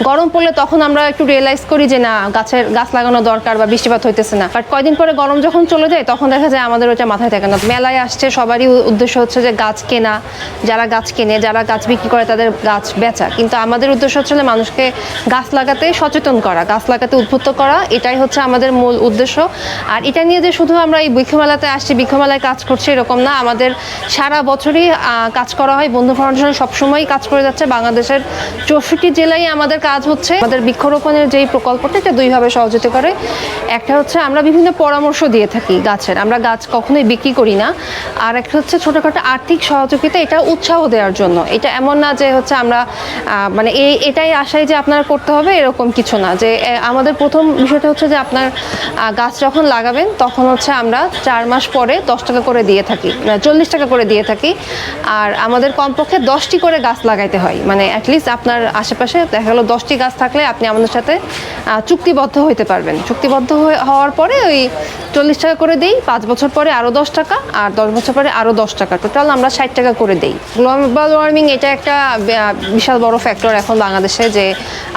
গরম পড়লে তখন আমরা একটু রিয়েলাইজ করি যে না, গাছের গাছ লাগানো দরকার বা বৃষ্টিপাত হইতেছে না। বাট কয়দিন পরে গরম যখন চলে যায়, তখন দেখা যায় আমাদের ওটা মাথায় থাকে না। মেলায় আসছে, সবারই উদ্দেশ্য হচ্ছে যে গাছ কেনা, যারা গাছ কেনে, যারা গাছ বিক্রি করে তাদের গাছ বেচা। কিন্তু আমাদের উদ্দেশ্য হচ্ছে যে মানুষকে গাছ লাগাতে সচেতন করা, গাছ লাগাতে উদ্বুদ্ধ করা, এটাই হচ্ছে আমাদের মূল উদ্দেশ্য। আর এটা নিয়ে যে শুধু আমরা এই বৃক্ষমেলাতে আসছি, বৃক্ষমেলায় কাজ করছি এরকম না, আমাদের সারা বছরই কাজ করা হয়। বন্ধু ফাউন্ডেশন সবসময়ই কাজ করে যাচ্ছে। বাংলাদেশের চৌষট্টি জেলায় আমাদের কাজ হচ্ছে, আমাদের বৃক্ষরোপণের যেই প্রকল্পটা, এটা দুইভাবে সহযোগিতা করে। একটা হচ্ছে আমরা বিভিন্ন পরামর্শ দিয়ে থাকি গাছের। আমরা গাছ কখনোই বিক্রি করি না। আর একটা হচ্ছে ছোটোখাটো আর্থিক সহযোগিতা, এটা উৎসাহ দেওয়ার জন্য। এটা এমন না যে হচ্ছে আমরা মানে এই, এটাই আশায় যে আপনারা করতে হবে, এরকম কিছু না। যে আমাদের প্রথম বিষয়টা হচ্ছে যে আপনার গাছ যখন লাগাবেন, তখন হচ্ছে আমরা চার মাস পরে দশ টাকা করে দিয়ে থাকি চল্লিশ টাকা করে দিয়ে থাকি। আর আমাদের কমপক্ষে দশটি করে গাছ লাগাইতে হয়। মানে অ্যাটলিস্ট আপনার আশেপাশে দেখা গেলো দশটি গাছ থাকলে আপনি আমাদের সাথে চুক্তিবদ্ধ হইতে পারবেন। চুক্তিবদ্ধ হওয়ার পরে ওই চল্লিশ টাকা করে দিই, পাঁচ বছর পরে আরও দশ টাকা, আর দশ বছর পরে আরও দশ টাকা। টোটাল আমরা ষাট টাকা করে দিই। গ্লোবাল ওয়ার্মিং এটা একটা বিশাল বড় ফ্যাক্টর এখন বাংলাদেশে যে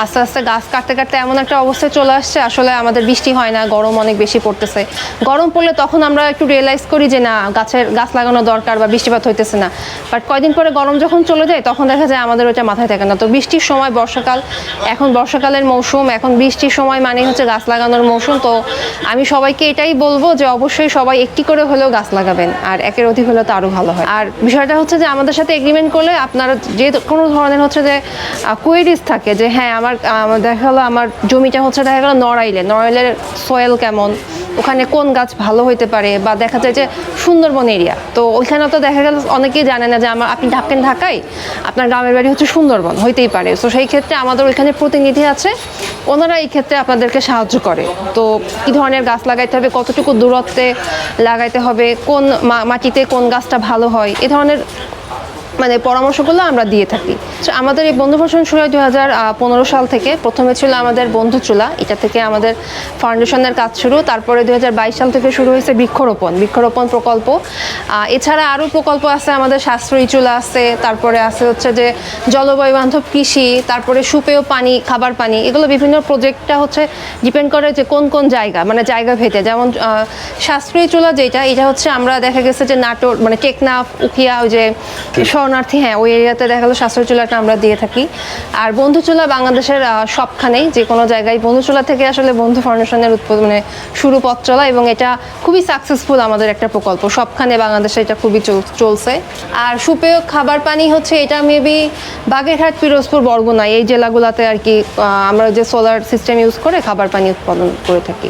আস্তে আস্তে গাছ কাটতে কাটতে এমন একটা অবস্থায় চলে আসছে। আসলে আমাদের বৃষ্টি হয় না, গরম অনেক বেশি পড়তেছে। গরম পড়লে তখন আমরা একটু রিয়েলাইজ করি যে না, গাছের, গাছ লাগানো দরকার বা বৃষ্টিপাত হইতেছে না। বাট কয়দিন পরে গরম যখন চলে যায়, তখন দেখা যায় আমাদের ওটা মাথায় থাকে না। তো বৃষ্টির সময়, বর্ষাকাল এখন বর্ষাকালের মৌসুম, এখন বৃষ্টির সময় মানে হচ্ছে গাছ লাগানোর মৌসুম। তো আমি সবাইকে এটাই বলব যে অবশ্যই সবাই একটি করে হলেও গাছ লাগাবেন, আর একের অধিক হলে তো আরও ভালো হয়। আর বিষয়টা হচ্ছে যে আমাদের সাথে এগ্রিমেন্ট করলে আপনারা যে কোনো ধরনের হচ্ছে যে কোয়েরিজ থাকে যে হ্যাঁ আমার দেখা গেলো আমার জমিটা হচ্ছে দেখা গেলো নড়াইলে নড়াইলের সয়েল কেমন, ওখানে কোন গাছ ভালো হইতে পারে? বা দেখা যায় যে সুন্দরবন এরিয়া তো ওইখানে তো দেখা গেল অনেকেই জানে না যে আমার, আপনি ঢাকেন ঢাকায় আপনার গ্রামের বাড়ি হচ্ছে সুন্দরবন, হইতেই পারে। তো সেই ক্ষেত্রে আমাদের ওইখানে প্রতিনিধি আছে। ওনারা এই ক্ষেত্রে আপনাদেরকে সাহায্য করে। তো কী ধরনের গাছ লাগাইতে হবে, কতটুকু দূরত্বে লাগাইতে হবে, কোন মাটিতে কোন গাছটা ভালো হয়, এ ধরনের মানে পরামর্শগুলো আমরা দিয়ে থাকি। তো আমাদের এই বন্ধু পোষণ শুরু হয় দু হাজার পনেরো সাল থেকে প্রথমে ছিল আমাদের বন্ধু চুলা। এটা থেকে আমাদের ফাউন্ডেশনের কাজ শুরু। তারপরে দু হাজার বাইশ সাল থেকে শুরু হয়েছে বৃক্ষরোপণ বৃক্ষরোপণ প্রকল্প। এছাড়া আরও প্রকল্প আছে আমাদের সাশ্রয়ী চুলা আছে। তারপরে আছে হচ্ছে যে জলবায়ু বান্ধব কৃষি তারপরে সুপেয় পানি খাবার পানি। এগুলো বিভিন্ন প্রজেক্টটা হচ্ছে ডিপেন্ড করে যে কোন কোন জায়গা মানে জায়গা ভেদে। যেমন সাশ্রয়ী চুলা যেটা এটা হচ্ছে আমরা দেখা গেছে যে নাটোর মানে টেকনাফ উখিয়া ওই যে শরণার্থী হ্যাঁ ওই এরিয়াতে দেখা গেলো সাশ্রয়ী চুলাটা আমরা দিয়ে থাকি। আর বন্ধু চুলা বাংলাদেশের সবখানেই, যে কোনো জায়গায় বন্ধু চুলা থেকে আসলে বন্ধু ফাউন্ডেশনের উৎপাদন মানে শুরু পথ চলা এবং এটা খুবই সাকসেসফুল আমাদের একটা প্রকল্প। সবখানে বাংলাদেশে এটা খুবই চল- চলছে। আর সুপেয় খাবার পানি হচ্ছে এটা মেবি বাগেরহাট, পিরোজপুর, বরগুনা, এই জেলাগুলোতে আর কি আমরা যে সোলার সিস্টেম ইউজ করে খাবার পানি উৎপাদন করে থাকি।